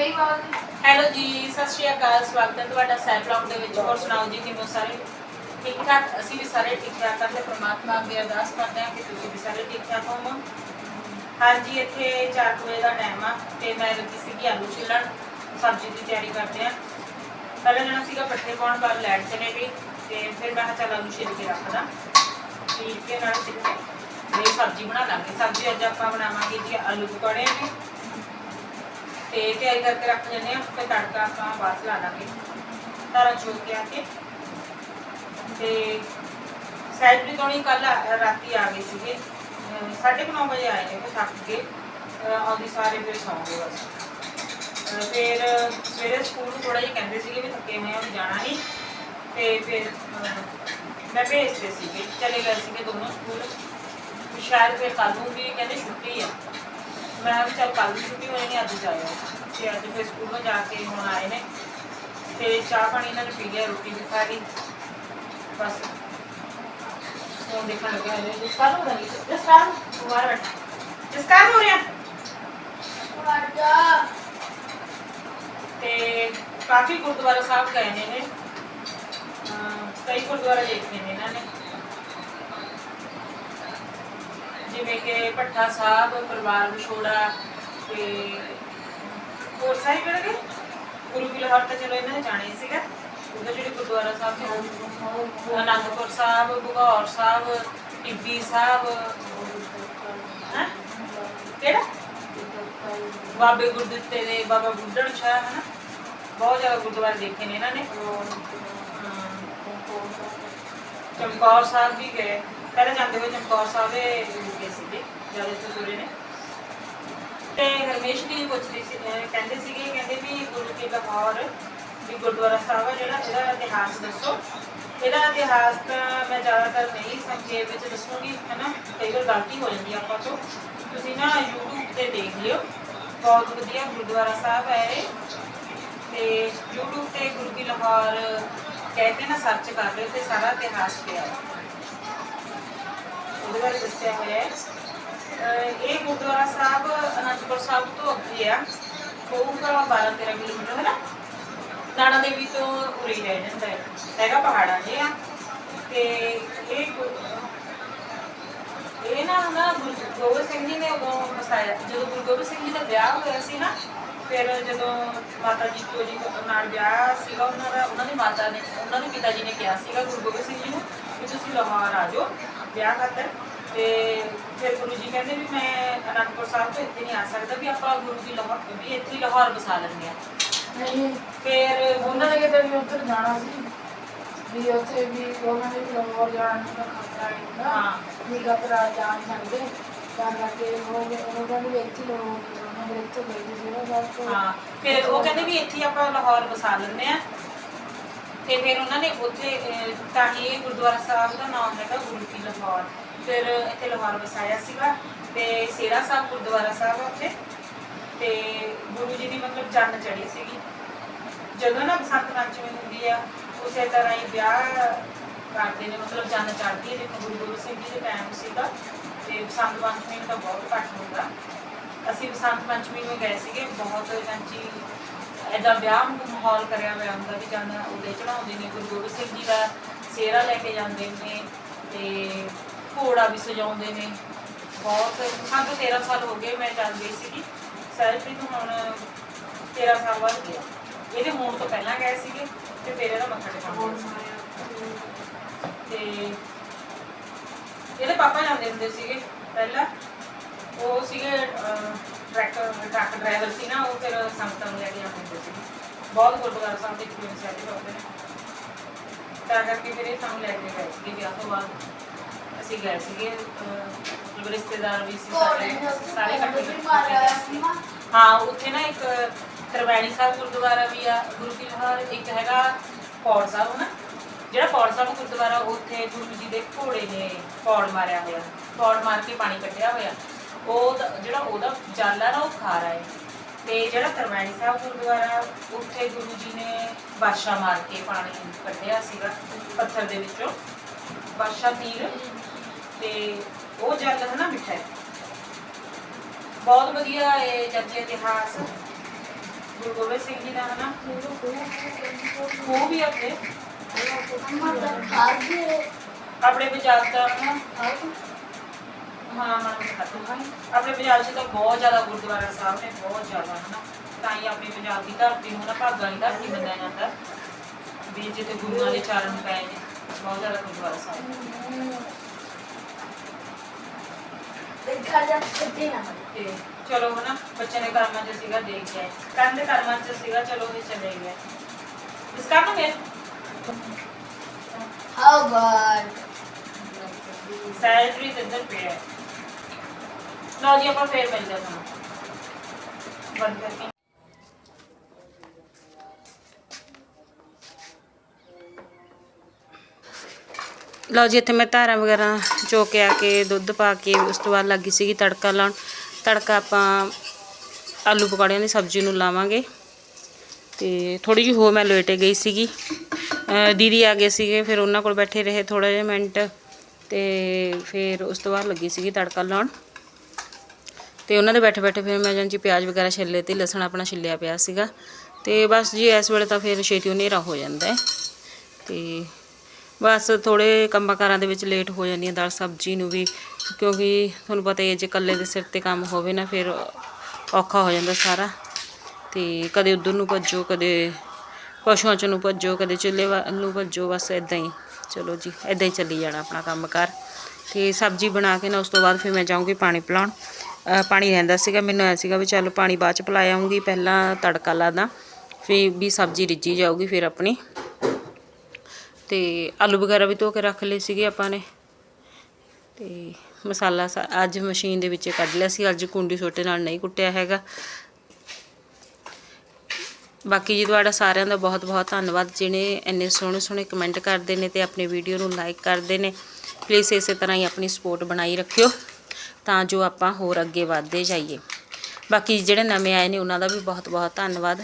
ਗਈ ਬਾਬਾ ਹੈਲੋ ਜੀ, ਸਤਿ ਸ਼੍ਰੀ ਅਕਾਲ, ਸਵਾਗਤ ਹੈ ਤੁਹਾਡਾ ਸੈਰ ਬਲੌਗ ਦੇ ਵਿੱਚ। ਹੋਰ ਸੁਣਾਓ ਜੀ, ਕਿਵੇਂ ਹੋ ਸਾਰੇ? ਠੀਕ ਠਾਕ ਅਸੀਂ ਵੀ ਸਾਰੇ ਠੀਕ ਠਾਕ ਕਰਦੇ ਪ੍ਰਮਾਤਮਾ ਅੱਗੇ ਅਰਦਾਸ ਕਰਦੇ ਹਾਂ ਕਿ ਤੁਸੀਂ ਵੀ ਸਾਰੇ ਠੀਕ ਠਾਕ ਹੋਵੋ। ਹਾਂਜੀ, ਇੱਥੇ 4 ਵਜੇ ਦਾ ਟਾਈਮ ਆ ਤੇ ਮੈਂ ਲੱਗੀ ਸੀਗੀ ਆਲੂ ਛਿੱਲਣ। ਸਬਜ਼ੀ ਦੀ ਤਿਆਰੀ ਕਰਦੇ ਆ ਪਹਿਲਾਂ ਜਣਾ ਸੀਗਾ ਪੱਠੇ ਪਾਉਣ ਬਾਅਦ ਲੈਟ ਚਲੇ ਗਈ ਤੇ ਫਿਰ ਮੈਂ ਕਿਹਾ ਚੱਲ ਆਲੂ ਛਿੱਲ ਕੇ ਰੱਖਦਾ। ਠੀਕ ਹੈ, ਨਾਲ ਛਿੱਲ ਇਹ ਸਬਜ਼ੀ ਬਣਾ ਲਾਂਗੇ। ਸਬਜ਼ੀ ਅੱਜ ਆਪਾਂ ਬਣਾਵਾਂਗੇ ਜੀ ਆਲੂ ਪਕੌੜੇ ਨੇ। ਤੇ ਤਿਆਰੀ ਕਰਕੇ ਰੱਖ ਜੰਨੇ ਆ ਤੇ ਤੜਕਾ ਆਪਾਂ ਬਾਅਦ ਲਾ ਲਾਂਗੇ। ਤਾਰਾ ਚੋ ਕੇ ਆ ਕੇ। ਤੇ ਵੀ ਤੋਂ ਨਹੀਂ ਕੱਲ ਰਾਤੀ ਆ ਗਏ ਸੀਗੇ। 9:30 ਵਜੇ ਆਏ ਨੇ ਤੇ ਥੱਕ ਕੇ। ਆਉਂਦੇ ਸਾਰੇ ਫਿਰ ਸੌਂ ਗਏ ਬਸ ਫਿਰ ਸਵੇਰੇ ਸਕੂਲ ਥੋੜਾ ਜਿਹਾ ਕਹਿੰਦੇ ਸੀਗੇ ਵੀ ਥੱਕੇ ਹੋਏ ਆ ਜਾਣਾ ਨਹੀਂ ਤੇ ਫਿਰ ਮੈਂ ਭੇਜਦੇ ਸੀਗੇ, ਚਲੇ ਗਏ ਸੀਗੇ ਦੋਨੋਂ ਸਕੂਲ। ਸ਼ਾਇਦ ਫਿਰ ਕੱਲ ਨੂੰ ਵੀ ਕਹਿੰਦੇ ਛੁੱਟੀ ਆ। ਮੈਂ ਵੀ ਚੱਲ ਕੱਲ ਛੁੱਟੀ ਹੋਣੀ ਨਹੀਂ ਅੱਜ ਜਾਇਓ। ਤੇ ਅੱਜ ਫਿਰ ਸਕੂਲੋਂ ਜਾ ਕੇ ਹੁਣ ਆਏ ਨੇ। ਤੇ ਚਾਹ ਪਾਣੀ ਇਹਨਾਂ ਨੇ ਪੀ ਲਿਆ ਰੋਟੀ ਵੀ ਖਾ ਲਈ। ਬਸ। ਫੋਨ ਦੇਖਣ ਲੱਗੇ ਹੋਏ ਨੇ ਜਿਸ ਕਾਲ ਹੋ ਰਹੀ ਜਿਸ ਕਾਲ ਬਾਹਰ ਬੈਠਾ। ਜਿਸ ਕਾਲ ਹੋ ਰਿਹਾ? ਤੇ ਕਾਫੀ ਗੁਰਦੁਆਰਾ ਸਾਹਿਬ ਗਏ ਨੇ ਕਈ ਗੁਰਦੁਆਰਾ ਦੇਖੇ ਨੇ ਇਹਨਾਂ ਨੇ। ਜਿਵੇਂ ਕਿ ਭੱਠਾ ਸਾਹਿਬ, ਪਰਿਵਾਰ ਵਿਛੋੜਾ ਤੇ ਹੋਰ ਸਾਰੇ ਕਿਹੜੇ ਨੇ? ਗੁਰੂ ਕੀ ਲਾਹੌਰ ਤਾਂ ਚਲੋ ਇਹਨਾਂ ਨੇ ਜਾਣਾ ਹੀ ਸੀਗਾ। ਉਧਰ ਜਿਹੜੇ ਗੁਰਦੁਆਰਾ ਸਾਹਿਬ ਨੇ ਅਨੰਦਪੁਰ ਸਾਹਿਬ ਬੁਗੌਰ ਸਾਹਿਬ, ਟਿੱਬੀ ਸਾਹਿਬ, ਹੈ? ਕਿਹੜਾ? ਬਾਬੇ ਗੁਰਦਿੱਤੇ ਦੇ, ਬਾਬਾ ਬੁੱਢਣ ਸ਼ਾਹ ਹਨਾ? ਬਹੁਤ ਜ਼ਿਆਦਾ ਗੁਰਦੁਆਰੇ ਦੇਖੇ ਨੇ ਇਹਨਾਂ ਨੇ। ਚਮਕੌਰ ਸਾਹਿਬ ਵੀ ਗਏ। ਪਹਿਲਾਂ ਜਾਂਦੇ ਹੋਏ ਚਮਕੌਰ ਸਾਹਿਬ ਦੇ ਰੁਕੇ ਸੀਗੇ ਨੇ। ਤੇ ਹਰਮੇਸ਼ ਦੀ ਪੁੱਛਦੀ ਸੀ ਕਹਿੰਦੇ ਸੀਗੇ, ਕਹਿੰਦੇ ਵੀ ਗੁਰੂ ਕੀ ਲਾਹੌਰ, ਵੀ ਗੁਰਦੁਆਰਾ ਸਾਹਿਬ ਆ ਜਿਹੜਾ, ਇਹਦਾ ਇਤਿਹਾਸ ਦੱਸੋ। ਇਹਦਾ ਇਤਿਹਾਸ ਤਾਂ ਮੈਂ ਜ਼ਿਆਦਾਤਰ ਨਹੀਂ ਸੰਖੇਪ ਵਿੱਚ ਦੱਸੂਗੀ, ਹਨਾ? ਕਈ ਵਾਰ ਗਲਤੀ ਹੋ ਜਾਂਦੀ ਆਪਾਂ ਤੋਂ। ਤੁਸੀਂ ਨਾ YouTube ਤੇ ਦੇਖ ਲਿਓ। ਬਹੁਤ ਵਧੀਆ ਗੁਰਦੁਆਰਾ ਸਾਹਿਬ ਹੈ ਇਹ। ਤੇ YouTube ਤੇ ਗੁਰੂ ਕੀ ਲਾਹੌਰ ਕਹਿ ਕੇ ਨਾ ਸਰਚ ਕਰ ਲਿਓ ਤੇ ਸਾਰਾ ਇਤਿਹਾਸ ਪਿਆ ਉਹਦੇ ਬਾਰੇ ਦੱਸਿਆ ਹੋਇਆ ਹੈ। ਇਹ ਗੁਰਦੁਆਰਾ ਸਾਹਿਬ, ਅਨੰਦਪੁਰ ਸਾਹਿਬ ਤੋਂ ਅੱਗੇ ਆ। ਹੋਊਗਾ 12 13 ਕਿਲੋਮੀਟਰ ਹੈ ਨਾ? ਨਾਣਾ ਦੇਵੀ ਤੋਂ ਉਰੇ ਹੀ ਰਹਿ ਜਾਂਦਾ ਹੈ। ਹੈਗਾ ਪਹਾੜਾਂ 'ਤੇ ਆ ਤੇ ਇਹ ਇਹ ਨਾ ਨਾ ਗੁਰੂ ਗੋਬਿੰਦ ਸਿੰਘ ਜੀ ਨੇ ਉਦੋਂ ਵਸਾਇਆ। ਜਦੋਂ ਗੁਰੂ ਗੋਬਿੰਦ ਸਿੰਘ ਜੀ ਦਾ ਵਿਆਹ ਹੋਇਆ ਸੀ ਨਾ, ਫਿਰ ਜਦੋਂ ਮਾਤਾ ਜੀ ਕੋ ਜੀ ਨਾਲ ਵਿਆਹ ਸੀਗਾ, ਉਹਨਾਂ ਦਾ ਉਹਨਾਂ ਦੀ ਮਾਤਾ ਨੇ ਉਹਨਾਂ ਦੇ ਪਿਤਾ ਜੀ ਨੇ ਕਿਹਾ ਸੀਗਾ ਗੁਰੂ ਗੋਬਿੰਦ ਸਿੰਘ ਜੀ ਨੂੰ ਕਿ ਤੁਸੀਂ ਲਾਹੌਰ ਆ ਜਾਓ ਵਿਆਹ ਖਾਤਰ। ਤੇ ਫਿਰ ਗੁਰੂ ਜੀ ਕਹਿੰਦੇ ਵੀ ਮੈਂ ਅਨੰਦਪੁਰ ਸਾਹਿਬ ਤੋਂ ਇੱਥੇ ਨਹੀਂ ਆ ਸਕਦਾ ਵੀ ਆਪਾਂ ਗੁਰੂ ਦੀ ਲਾਹੌਰ ਵੀ ਇੱਥੇ ਹੀ ਲਾਹੌਰ ਵਸਾ ਲੈਂਦੇ ਆ ਨਹੀਂ ਫਿਰ ਉਹਨਾਂ ਨੇ ਕਿਤੇ ਵੀ ਉੱਧਰ ਜਾਣਾ ਸੀ। ਵੀ ਉੱਥੇ ਵੀ ਉਹਨਾਂ ਨੇ ਵੀ ਲਾਹੌਰ ਜਾਣ ਦਾ ਖਤਰਾ ਹੈ ਹਾਂ। ਵੀ ਖਤਰਾ ਜਾ ਨਹੀਂ ਸਕਦੇ। ਤਾਂ ਕਰਕੇ ਉਹ ਉਹਨਾਂ ਨੂੰ ਇੱਥੇ ਲਾਹੌਰ ਉਹਨਾਂ ਦੇ ਇੱਥੇ ਗਏ ਸੀ ਹਾਂ। ਫਿਰ ਉਹ ਕਹਿੰਦੇ ਵੀ ਇੱਥੇ ਆਪਾਂ ਲਾਹੌਰ ਵਸਾ ਲੈਂਦੇ ਆ ਤੇ ਫਿਰ ਉਹਨਾਂ ਨੇ ਉੱਥੇ ਤਾਂ ਹੀ ਗੁਰਦੁਆਰਾ ਸਾਹਿਬ ਦਾ ਨਾਮ ਹੈਗਾ ਗੁਰੂ ਕੀ ਲਾਹੌਰ। ਫਿਰ ਇੱਥੇ ਲਾਹੌਰ ਵਸਾਇਆ ਸੀਗਾ ਤੇ ਸੇਰਾ ਸਾਹਿਬ, ਗੁਰਦੁਆਰਾ ਸਾਹਿਬ ਆ ਉੱਥੇ। ਤੇ ਗੁਰੂ ਜੀ ਦੀ ਮਤਲਬ ਜੰਨ ਚੜੀ ਸੀਗੀ। ਜਦੋਂ ਨਾ ਬਸੰਤ ਪੰਚਮੀ ਹੁੰਦੀ ਆ, ਉਸੇ ਤਰ੍ਹਾਂ ਹੀ ਵਿਆਹ ਕਰਦੇ ਨੇ, ਮਤਲਬ ਜੰਨ ਚੜ੍ਹਦੀ ਹੈ ਜਿਵੇਂ ਗੁਰੂ ਗੋਬਿੰਦ ਸਿੰਘ ਜੀ ਦੇ ਟਾਈਮ ਸੀਗਾ। ਤੇ ਬਸੰਤ ਪੰਚਮੀ ਨੂੰ ਤਾਂ ਬਹੁਤ ਘੱਟ ਹੁੰਦਾ। ਅਸੀਂ ਬਸੰਤ ਪੰਚਮੀ ਨੂੰ ਗਏ ਸੀਗੇ, ਬਹੁਤ ਜਾਂਚੀ ਐਡਾ ਵਿਆਹ ਮਾਹੌਲ ਕਰਿਆ ਹੋਇਆ ਹੁੰਦਾ ਵੀ ਜਨ ਉਹਦੇ ਚੜਾਉਂਦੇ ਨੇ। ਗੁਰੂ ਗੋਬਿੰਦ ਸਿੰਘ ਜੀ ਦਾ ਸੇਰਾ ਲੈ ਕੇ ਜਾਂਦੇ ਨੇ ਤੇ ਘੋੜਾ ਵੀ ਸਜਾਉਂਦੇ ਨੇ। ਬਹੁਤ ਸਾਨੂੰ 13 ਸਾਲ ਹੋ ਗਏ ਮੈਂ ਚੱਲ ਗਈ ਸੀਗੀ। ਸੈਲਫੀ ਤੋਂ ਹੁਣ 13 ਸਾਲ ਬਾਅਦ ਗਿਆ ਇਹਦੇ ਹੋਣ ਤੋਂ ਪਹਿਲਾਂ ਗਏ ਸੀਗੇ ਤੇ ਫਿਰ ਇਹਦਾ ਮੱਥਾ ਟੇਕਣ ਤੇ ਇਹਦੇ ਪਾਪਾ ਜਾਂਦੇ ਹੁੰਦੇ ਸੀਗੇ ਪਹਿਲਾਂ। ਉਹ ਸੀਗੇ ਅਹ, ਟਰੱਕ ਟਰੱਕ ਡਰਾਈਵਰ ਸੀ ਨਾ ਉਹ ਫਿਰ ਸੰਗਤਾਂ ਨੂੰ ਲੈ ਕੇ ਆਉਂਦੇ ਹੁੰਦੇ ਸੀ ਬਹੁਤ ਗੁਰਦੁਆਰਾ ਸਾਹਿਬ ਦੇ ਐਕਸਪੀਰੀਅੰਸ ਹੈ ਕਰਦੇ ਨੇ ਤਾਂ ਕਰਕੇ ਫਿਰ ਇਹ ਸਾਨੂੰ ਲੈ ਕੇ ਗਏ ਸੀਗੇ ਵਿਆਹ ਤੋਂ ਬਾਅਦ। ਅਸੀਂ ਗਏ ਸੀਗੇ ਮਤਲਬ ਰਿਸ਼ਤੇਦਾਰ ਵੀ ਸੀ ਸਾਰੇ ਸਾਰੇ ਇਕੱਠੇ ਨਾ। ਹਾਂ ਉੱਥੇ ਨਾ ਇੱਕ ਤਰਵੈਣੀ ਸਾਹਿਬ ਗੁਰਦੁਆਰਾ ਵੀ ਆ ਗੁਰੂ ਕੀ ਲਾਹੌਰ ਇੱਕ ਹੈਗਾ ਪੌੜ ਸਾਹਿਬ ਨਾ। ਜਿਹੜਾ ਪੌੜ ਸਾਹਿਬ ਗੁਰਦੁਆਰਾ ਉੱਥੇ ਗੁਰੂ ਜੀ ਦੇ ਘੋੜੇ ਨੇ ਪੌੜ ਮਾਰਿਆ ਹੋਇਆ ਪੌੜ ਮਾਰ ਕੇ ਪਾਣੀ ਕੱਢਿਆ ਹੋਇਆ। ਉਹ ਜਿਹੜਾ ਉਹਦਾ ਜਲ ਨਾ ਉਹ ਖਾਰਾ ਹੈ ਤੇ ਜਿਹੜਾ ਤਰਵੈਣੀ ਸਾਹਿਬ ਗੁਰਦੁਆਰਾ ਉੱਥੇ ਗੁਰੂ ਜੀ ਨੇ ਬਾਸ਼ਾ ਮਾਰ ਕੇ ਪਾਣੀ ਕੱਢਿਆ ਸੀਗਾ ਪੱਥਰ ਦੇ ਵਿੱਚੋਂ। ਬਾਸ਼ਾ ਤੀਰ ਤੇ ਉਹ ਜਲ ਹੈ ਮਿੱਠਾ ਹੈ। ਬਹੁਤ ਵਧੀਆ ਇਹ ਜੱਜ ਇਤਿਹਾਸ। ਗੁਰੂ ਗੋਬਿੰਦ ਸਿੰਘ ਜੀ ਦਾ ਹਨਾ। ਉਹ ਵੀ ਆਪਣੇ। ਆਪਣੇ ਪੰਜਾਬ ਦਾ ਹਨਾ। ਹਾਂ ਹਾਂ ਆਪਣੇ ਪੰਜਾਬ 'ਚ ਤਾਂ ਬਹੁਤ ਜ਼ਿਆਦਾ ਗੁਰਦੁਆਰਾ ਸਾਹਿਬ ਨੇ, ਬਹੁਤ ਜ਼ਿਆਦਾ ਹਨਾ। ਤਾਂ ਹੀ ਆਪਣੀ ਪੰਜਾਬ ਦੀ ਧਰਤੀ ਨੂੰ ਨਾ ਭਾਗਾਂ ਦੀ ਧਰਤੀ ਮੰਨਿਆ ਜਾਂਦਾ। ਵੀ ਜਿੱਥੇ ਗੁਰੂਆਂ ਦੇ ਚਰਨ ਪਏ ਨੇ। ਬਹੁਤ ਜ਼ਿਆਦਾ ਗੁਰਦੁਆਰਾ ਸਾਹਿਬ। ਤੇ ਚਲੋ ਹਨਾ ਬੱਚੇ ਨੇ ਕਰਮਾਂ 'ਚ ਸੀਗਾ ਦੇਖ ਕੇ ਆਏ। ਕਰਨ ਦੇ ਕਰਮਾਂ 'ਚ ਸੀਗਾ ਚਲੋ ਇਹ ਚਲੇ ਗਏ ਇਸ ਕਰਨ ਮੈਂ ਸੈਲਰੀ ਤੇ ਇੱਧਰ ਪਿਆ ਹੈ। ਲਓ ਜੀ ਆਪਾਂ ਫੇਰ ਮਿਲਦੇ ਹਾਂ ਤੁਹਾਨੂੰ। ਬੰਦ ਕਰਕੇ। ਲਓ ਜੀ ਇੱਥੇ ਮੈਂ ਧਾਰਾਂ ਵਗੈਰਾ ਚੋ ਕੇ ਆ ਕੇ ਦੁੱਧ ਪਾ ਕੇ, ਉਸ ਤੋਂ ਬਾਅਦ ਲੱਗੀ ਸੀਗੀ ਤੜਕਾ ਲਾਉਣ। ਤੜਕਾ ਆਪਾਂ ਆਲੂ ਪਕੌੜਿਆਂ ਦੀ ਸਬਜ਼ੀ ਨੂੰ ਲਾਵਾਂਗੇ। ਤੇ ਥੋੜੀ ਜਿਹੀ ਹੋ ਮੈਂ ਲੇਟੇ ਗਈ ਸੀਗੀ। ਦੀਦੀ ਆ ਗਏ ਸੀਗੇ, ਫਿਰ ਉਹਨਾਂ ਕੋਲ ਬੈਠੇ ਰਹੇ ਥੋੜਾ ਜਿਹਾ ਮਿੰਟ। ਤੇ ਫਿਰ ਉਸ ਤੋਂ ਬਾਅਦ ਲੱਗੀ ਸੀਗੀ ਤੜਕਾ ਲਾਉਣ। ਤੇ ਉਹਨਾਂ ਦੇ ਬੈਠੇ ਬੈਠੇ ਫਿਰ ਮੈਂ ਜਾਂ ਜੀ ਪਿਆਜ਼ ਵਗੈਰਾ ਛਿੱਲੇ ਤੇ ਲਸਣ ਆਪਣਾ ਛਿੱਲਿਆ ਪਿਆ ਸੀਗਾ। ਤੇ ਬਸ ਜੀ, ਇਸ ਵੇਲੇ ਤਾਂ ਫਿਰ ਛੇਤੀ ਹਨੇਰਾ ਹੋ ਜਾਂਦਾ ਹੈ। ਤੇ ਬਸ ਥੋੜੇ ਕੰਮਾਂ ਕਾਰਾਂ ਦੇ ਵਿੱਚ ਲੇਟ ਹੋ ਜਾਂਦੀ ਹੈ ਦਾਲ ਸਬਜ਼ੀ ਨੂੰ ਵੀ, ਕਿਉਂਕਿ ਤੁਹਾਨੂੰ ਪਤਾ ਹੀ ਹੈ ਜੇ ਇਕੱਲੇ ਦੇ ਸਿਰ ਤੇ ਕੰਮ ਹੋਵੇ ਨਾ, ਫਿਰ ਔਖਾ ਹੋ ਜਾਂਦਾ ਸਾਰਾ। ਤੇ ਕਦੇ ਉਧਰ ਨੂੰ ਭੱਜੋ, ਕਦੇ ਪਸ਼ੂਆਂ ਚ ਨੂੰ ਭੱਜੋ, ਕਦੇ ਚੁੱਲ੍ਹੇ ਵੱਲ ਨੂੰ ਭੱਜੋ, ਬਸ ਇਦਾਂ ਹੀ। ਚਲੋ ਜੀ ਇਦਾਂ ਹੀ ਚੱਲੀ ਜਾਣਾ ਆਪਣਾ ਕੰਮ ਕਰ। ਤੇ ਸਬਜ਼ੀ ਬਣਾ ਕੇ ਨਾ, ਉਸ ਤੋਂ ਬਾਅਦ ਫਿਰ ਮੈਂ ਜਾਊਂਗੀ ਪਾਣੀ ਪਿਲਾਉਣ। ਪਾਣੀ ਰਹਿੰਦਾ ਸੀਗਾ, ਮੈਨੂੰ ਐ ਸੀਗਾ ਵੀ ਚੱਲ ਪਾਣੀ ਬਾਅਦ ਚ ਪਿਲਾ ਆਉਂਗੀ ਪਹਿਲਾਂ ਤੜਕਾ ਲਾਦਾ, ਫਿਰ ਵੀ ਸਬਜ਼ੀ ਰਿੱਝੀ ਜਾਊਗੀ ਫਿਰ ਆਪਣੀ। ਤੇ ਆਲੂ ਵਗੈਰਾ ਵੀ ਧੋ ਕੇ ਰੱਖ ਲਏ ਸੀਗੇ ਆਪਾਂ ਨੇ। ਤੇ ਮਸਾਲਾ ਸਾ- ਅੱਜ ਮਸ਼ੀਨ ਦੇ ਵਿੱਚ ਕੱਢ ਲਿਆ ਸੀ। ਅੱਜ ਕੁੰਡੀ ਛੋਟੇ ਨਾਲ ਨਹੀਂ ਕੁੱਟਿਆ ਹੈਗਾ। ਬਾਕੀ ਜੀ ਤੁਹਾਡਾ ਸਾਰਿਆਂ ਦਾ ਬਹੁਤ ਬਹੁਤ ਧੰਨਵਾਦ। ਜਿਹਨੇ ਇੰਨੇ ਸੋਹਣੇ ਸੋਹਣੇ ਕਮੈਂਟ ਕਰਦੇ ਨੇ ਤੇ ਆਪਣੀ ਵੀਡੀਓ ਨੂੰ ਲਾਈਕ ਕਰਦੇ ਨੇ। ਪਲੀਜ਼ ਇਸੇ ਤਰ੍ਹਾਂ ਹੀ ਆਪਣੀ ਸਪੋਰਟ ਬਣਾਈ ਰੱਖਿਓ ਤਾਂ ਜੋ ਆਪਾਂ ਹੋਰ ਅੱਗੇ ਵਧਦੇ ਜਾਈਏ। ਬਾਕੀ ਜਿਹੜੇ ਨਵੇਂ ਆਏ ਨੇ ਉਹਨਾਂ ਦਾ ਵੀ ਬਹੁਤ ਬਹੁਤ ਧੰਨਵਾਦ।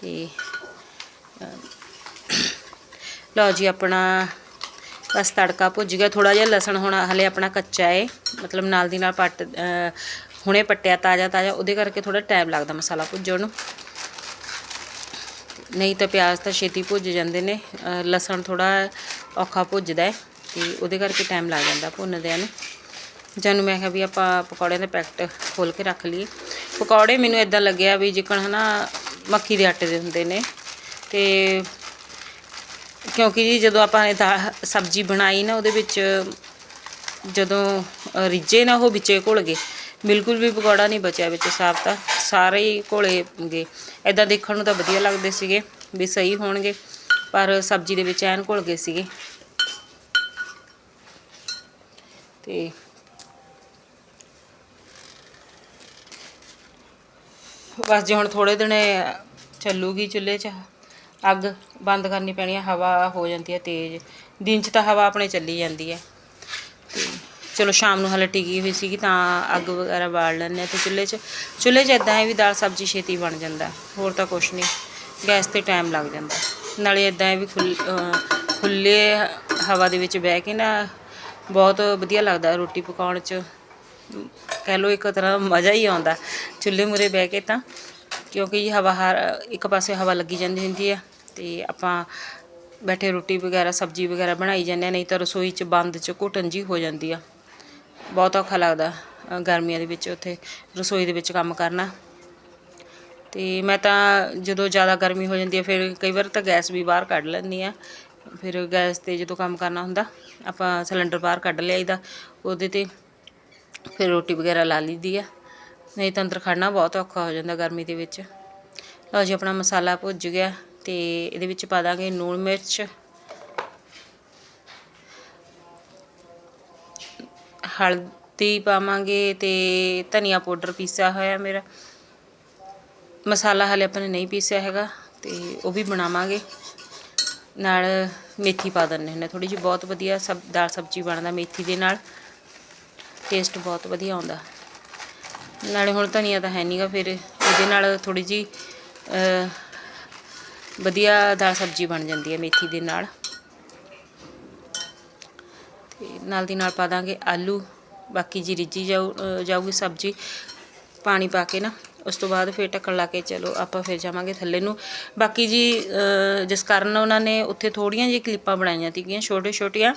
ਤੇ ਲਓ ਜੀ, ਆਪਣਾ ਬਸ ਤੜਕਾ ਭੁੱਜ ਗਿਆ। ਥੋੜਾ ਜਿਹਾ ਲਸਣ ਹੁਣ ਹਲੇ ਆਪਣਾ ਕੱਚਾ ਏ, ਮਤਲਬ ਨਾਲ ਦੀ ਨਾਲ ਪੱਟ ਹੁਣੇ ਪੱਟਿਆ ਤਾਜ਼ਾ ਤਾਜ਼ਾ, ਉਹਦੇ ਕਰਕੇ ਥੋੜਾ ਟਾਈਮ ਲੱਗਦਾ ਮਸਾਲਾ ਭੁੱਜਣ ਨੂੰ। ਨਹੀਂ ਤਾਂ ਪਿਆਜ਼ ਤਾਂ ਛੇਤੀ ਭੁੱਜ ਜਾਂਦੇ ਨੇ ਲਸਣ ਥੋੜਾ ਔਖਾ ਭੁੱਜਦਾ ਹੈ ਤੇ ਉਹਦੇ ਕਰਕੇ ਟਾਈਮ ਲੱਗ ਜਾਂਦਾ ਭੁੰਨਦਿਆਂ ਨੂੰ। ਜਾਨੂੰ ਮੈਂ ਕਿਹਾ ਵੀ ਆਪਾਂ ਪਕੌੜਿਆਂ ਦੇ ਪੈਕਟ ਖੋਲ ਕੇ ਰੱਖ ਲਈਏ। ਪਕੌੜੇ ਮੈਨੂੰ ਇਦਾਂ ਲੱਗਿਆ ਵੀ ਜਿੱਕਣ ਹਨਾ ਮੱਕੀ ਦੇ ਆਟੇ ਦੇ ਹੁੰਦੇ ਨੇ, ਤੇ ਕਿਉਂਕਿ ਜੀ ਜਦੋਂ ਆਪਾਂ ਨੇ ਦਾ ਸਬਜ਼ੀ ਬਣਾਈ ਨਾ ਉਹਦੇ ਵਿੱਚ ਜਦੋਂ ਅ, ਰਿੱਝੇ ਨਾ ਉਹ ਵਿੱਚੇ ਘੁਲ ਗਏ। ਬਿਲਕੁਲ ਵੀ ਪਕੌੜਾ ਨਹੀਂ ਬਚਿਆ ਵਿੱਚ ਸਾਫ਼ ਤਾਂ ਸਾਰੇ ਹੀ ਘੋਲੇ ਗਏ। ਐਦਾਂ ਦੇਖਣ ਨੂੰ ਤਾਂ ਵਧੀਆ ਲੱਗਦੇ ਸੀਗੇ ਵੀ ਸਹੀ ਹੋਣਗੇ ਪਰ ਸਬਜ਼ੀ ਦੇ ਵਿੱਚ ਐਨ ਘੁਲ ਗਏ ਸੀਗੇ। ਤੇ ਬਸ ਜੇ ਹੁਣ ਥੋੜੇ ਦਿਨੇ ਚੱਲੂਗੀ ਚੁੱਲ੍ਹੇ 'ਚ। ਅੱਗ ਬੰਦ ਕਰਨੀ ਪੈਣੀ ਹੈ ਹਵਾ ਹੋ ਜਾਂਦੀ ਹੈ ਤੇਜ਼। ਦਿਨ 'ਚ ਤਾਂ ਹਵਾ ਆਪਣੇ ਚੱਲੀ ਜਾਂਦੀ ਹੈ ਤੇ ਚਲੋ ਸ਼ਾਮ ਨੂੰ ਹਲੇ ਟਿਕੀ ਹੋਈ ਸੀਗੀ ਤਾਂ ਅੱਗ ਵਗੈਰਾ ਬਾਲ ਲੈਂਦੇ ਹਾਂ ਤੇ ਚੁੱਲ੍ਹੇ 'ਚ ਚੁੱਲ੍ਹੇ 'ਚ ਇਦਾਂ ਹੈ ਵੀ ਦਾਲ ਸਬਜ਼ੀ ਛੇਤੀ ਬਣ ਜਾਂਦਾ, ਹੋਰ ਤਾਂ ਕੁਛ ਨਹੀਂ। ਗੈਸ ਤੇ ਟਾਈਮ ਲੱਗ ਜਾਂਦਾ। ਨਾਲੇ ਇਦਾਂ ਹੈ ਵੀ ਖੁੱਲ ਅਹ ਖੁੱਲੇ ਹਵਾ ਦੇ ਵਿੱਚ ਬਹਿ ਕੇ ਨਾ ਬਹੁਤ ਵਧੀਆ ਲੱਗਦਾ ਰੋਟੀ ਪਕਾਉਣ 'ਚ। ਕਹਿ ਲਓ ਇੱਕ ਤਰ੍ਹਾਂ ਮਜ਼ਾ ਹੀ ਆਉਂਦਾ। ਚੁੱਲ੍ਹੇ ਮੂਰੇ ਬਹਿ ਕੇ ਤਾਂ, ਕਿਉਂਕਿ ਹਵਾ ਹਰ ਇੱਕ ਪਾਸੇ ਹਵਾ ਲੱਗੀ ਜਾਂਦੀ ਹੁੰਦੀ ਆ। ਤੇ ਆਪਾਂ ਬੈਠੇ ਰੋਟੀ ਵਗੈਰਾ, ਸਬਜ਼ੀ ਵਗੈਰਾ ਬਣਾਈ ਜਾਂਦੇ ਹਾਂ ਨਹੀਂ ਤਾਂ ਰਸੋਈ 'ਚ ਬੰਦ 'ਚ ਘੁਟਣ ਜੀ ਹੋ ਜਾਂਦੀ ਆ। ਬਹੁਤ ਔਖਾ ਲੱਗਦਾ ਗਰਮੀਆਂ ਦੇ ਵਿੱਚ ਉੱਥੇ ਰਸੋਈ ਦੇ ਵਿੱਚ ਕੰਮ ਕਰਨਾ। ਤੇ ਮੈਂ ਤਾਂ ਜਦੋਂ ਜ਼ਿਆਦਾ ਗਰਮੀ ਹੋ ਜਾਂਦੀ ਹੈ ਫਿਰ ਕਈ ਵਾਰ ਤਾਂ ਗੈਸ ਵੀ ਬਾਹਰ ਕੱਢ ਲੈਂਦੀ ਆ। ਫਿਰ ਗੈਸ ਤੇ ਜਦੋਂ ਕੰਮ ਕਰਨਾ ਹੁੰਦਾ, ਆਪਾਂ ਸਿਲੰਡਰ ਬਾਹਰ ਕੱਢ ਲਿਆਈਦਾ, ਉਹਦੇ ਤੇ ਫਿਰ ਰੋਟੀ ਵਗੈਰਾ ਲਾ ਲਈਦੀ ਆ। ਨਹੀਂ ਤਾਂ ਅੰਦਰ ਖੜਨਾ ਬਹੁਤ ਔਖਾ ਹੋ ਜਾਂਦਾ ਗਰਮੀ ਦੇ ਵਿੱਚ। ਲਓ ਜੀ, ਆਪਣਾ ਮਸਾਲਾ ਭੁੱਜ ਗਿਆ। ਤੇ ਇਹਦੇ ਵਿੱਚ ਪਾ ਦਾਂਗੇ ਲੂਣ ਮਿਰਚ, ਹਲਦੀ ਪਾਵਾਂਗੇ ਤੇ ਧਨੀਆ ਪਾਊਡਰ ਪੀਸਿਆ ਹੋਇਆ ਮੇਰਾ। ਮਸਾਲਾ ਹਲੇ ਆਪਾਂ ਨੇ ਨਹੀਂ ਪੀਸਿਆ ਹੈਗਾ ਤੇ ਉਹ ਵੀ ਬਣਾਵਾਂਗੇ। ਨਾਲ ਮੇਥੀ ਪਾ ਦਿੰਦੇ ਹੁੰਦੇ ਥੋੜੀ ਜਿਹੀ ਬਹੁਤ ਵਧੀਆ ਸਬ, ਦਾਲ ਸਬਜ਼ੀ ਬਣਦਾ ਮੇਥੀ ਦੇ ਨਾਲ। ਟੇਸਟ ਬਹੁਤ ਵਧੀਆ ਆਉਂਦਾ। ਨਾਲੇ ਹੁਣ ਧਨੀਆ ਤਾਂ ਹੈ ਨਹੀਂਗਾ ਫਿਰ, ਇਹਦੇ ਨਾਲ ਥੋੜੀ ਜੀ ਵਧੀਆ ਦਾਲ ਸਬਜ਼ੀ ਬਣ ਜਾਂਦੀ ਹੈ ਮੇਥੀ ਦੇ ਨਾਲ। ਤੇ ਨਾਲ ਦੀ ਨਾਲ ਪਾ ਦਾਂਗੇ ਆਲੂ, ਬਾਕੀ ਜੀ ਰਿੱਝੀ ਜਾਊ ਜਾਊਗੀ ਸਬਜ਼ੀ, ਪਾਣੀ ਪਾ ਕੇ ਨਾ, ਉਸ ਤੋਂ ਬਾਅਦ ਫਿਰ ਢੱਕਣ ਲਾ ਕੇ ਚਲੋ ਆਪਾਂ ਫਿਰ ਜਾਵਾਂਗੇ ਥੱਲੇ ਨੂੰ। ਬਾਕੀ ਜੀ ਜਿਸ ਕਾਰਨ ਉਹਨਾਂ ਨੇ ਉੱਥੇ ਥੋੜੀਆਂ ਜਿਹੀ ਕਲਿੱਪਾਂ ਬਣਾਈਆਂ ਸੀਗੀਆਂ ਛੋਟੇ ਛੋਟੀਆਂ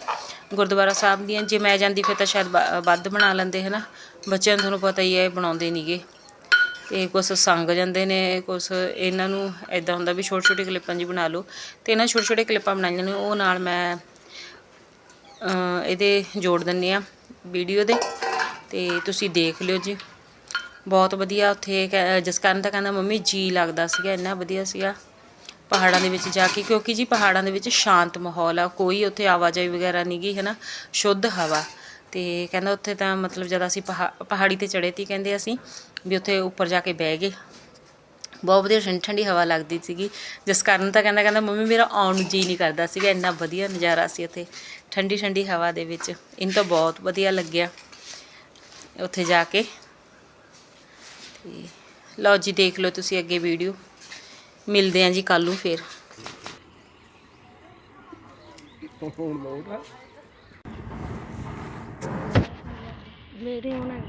ਗੁਰਦੁਆਰਾ ਸਾਹਿਬ ਦੀਆਂ, ਜੇ ਮੈਂ ਜਾਂਦੀ ਫਿਰ ਤਾਂ ਸ਼ਾਇਦ ਵ- ਵੱਧ ਬਣਾ ਲੈਂਦੇ ਹਨਾ। ਬੱਚਿਆਂ ਨੂੰ ਤੁਹਾਨੂੰ ਪਤਾ ਹੀ ਹੈ, ਇਹ ਬਣਾਉਂਦੇ ਨਹੀਂਗੇ ਤੇ ਕੁਛ ਸੰਗ ਜਾਂਦੇ ਨੇ, ਕੁਛ ਇਹਨਾਂ ਨੂੰ ਐਦਾਂ ਹੁੰਦਾ ਵੀ ਛੋਟੇ ਛੋਟੇ ਕਲਿੱਪਾਂ ਜੀ ਬਣਾ ਲਓ। ਤੇ ਇਹਨਾਂ ਛੋਟੇ ਛੋਟੇ ਕਲਿੱਪਾਂ ਬਣਾਈਆਂ ਨੇ, ਉਹ ਨਾਲ ਮੈਂ ਇਹਦੇ ਜੋੜ ਦਿੰਨੀ ਆ ਵੀਡੀਓ ਦੇ। ਤੇ ਤੁਸੀਂ ਦੇਖ ਲਿਓ ਜੀ। ਬਹੁਤ ਵਧੀਆ ਉੱਥੇ ਕਹਿ- ਜਸਕਰਨ ਤਾਂ ਕਹਿੰਦਾ, ਮੰਮੀ ਜੀ ਲੱਗਦਾ ਸੀਗਾ, ਇੰਨਾ ਵਧੀਆ ਸੀਗਾ ਪਹਾੜਾਂ ਦੇ ਵਿੱਚ ਜਾ ਕੇ, ਕਿਉਂਕਿ ਜੀ ਪਹਾੜਾਂ ਦੇ ਵਿੱਚ ਸ਼ਾਂਤ ਮਾਹੌਲ ਆ, ਕੋਈ ਉੱਥੇ ਆਵਾਜਾਈ ਵਗੈਰਾ ਨਹੀਂ ਗੀ ਹੈ ਨਾ ਸ਼ੁੱਧ ਹਵਾ। ਤੇ ਕਹਿੰਦਾ ਉੱਥੇ ਤਾਂ ਮਤਲਬ ਜਦ ਅਸੀਂ ਪਹਾ- ਪਹਾੜੀ ਤੇ ਚੜੇ ਤੀ ਕਹਿੰਦੇ ਅਸੀਂ ਵੀ ਉੱਥੇ ਉੱਪਰ ਜਾ ਕੇ ਬਹਿ ਗਏ। ਬਹੁਤ ਵਧੀਆ ਠੰਡੀ ਠੰਡੀ ਹਵਾ ਲੱਗਦੀ ਸੀਗੀ। ਜਿਸ ਕਾਰਨ ਤਾਂ ਕਹਿੰਦਾ ਕਹਿੰਦਾ ਮੰਮੀ ਮੇਰਾ ਆਉਣ ਨੂੰ ਜੀ ਨਹੀਂ ਕਰਦਾ ਸੀਗਾ। ਇੰਨਾ ਵਧੀਆ ਨਜ਼ਾਰਾ ਸੀ ਉੱਥੇ। ਠੰਡੀ ਠੰਡੀ ਹਵਾ ਦੇ ਵਿੱਚ। ਇਹਨੂੰ ਤਾਂ ਬਹੁਤ ਵਧੀਆ ਲੱਗਿਆ। ਉੱਥੇ ਜਾ ਕੇ। ਤੇ ਲਓ ਜੀ ਦੇਖ ਲਓ ਤੁਸੀਂ ਅੱਗੇ ਵੀਡੀਓ। ਮਿਲਦੇ ਆਂ ਜੀ ਕੱਲ ਨੂੰ ਫੇਰ। ਹੁਣ ਬਹੁਤ ਆ। ਮੇਰੇ ਹੁਣ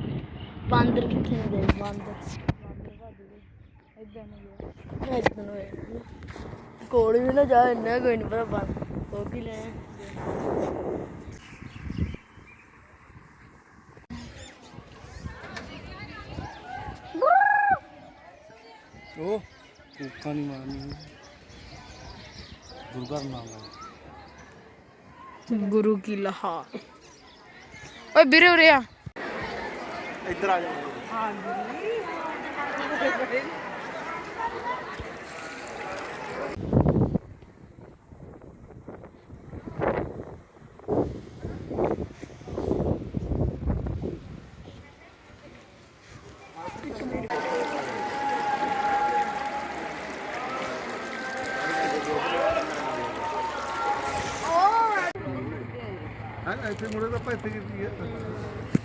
ਬਾਂਦਰ ਕਿੱਥੇ ਨੇ ਗਏ ਬਾਂਦਰ ਇਦਾਂ ਨਾ ਗਿਆ ਇਦਾਂ ਨਾ ਹੋਇਆ ਕੋਲ ਵੀ ਨਾ ਜਾ ਇੰਨਾ ਕੋਈ ਨਹੀਂ ਪਤਾ ਬੰਦ ਹੋ ਕੀ ਲੈ ਉਹ ਕੂਕਾਂ ਨਹੀਂ ਮਾਰਨੀ ਗੁਰੂ ਘਰ ਨਾਮ ਲਾ ਗੁਰੂ ਕੀ ਲਹਾਰ ਓਏ ਵੀਰੇ ਉਰੇ ਆ ਇੱਧਰ ਆ ਜਾ। ਹਾਂ ਇੱਥੇ ਮੁੜੇ ਤਾਂ ਪੈਸੇ ਕੀਤੀ ਹੈ?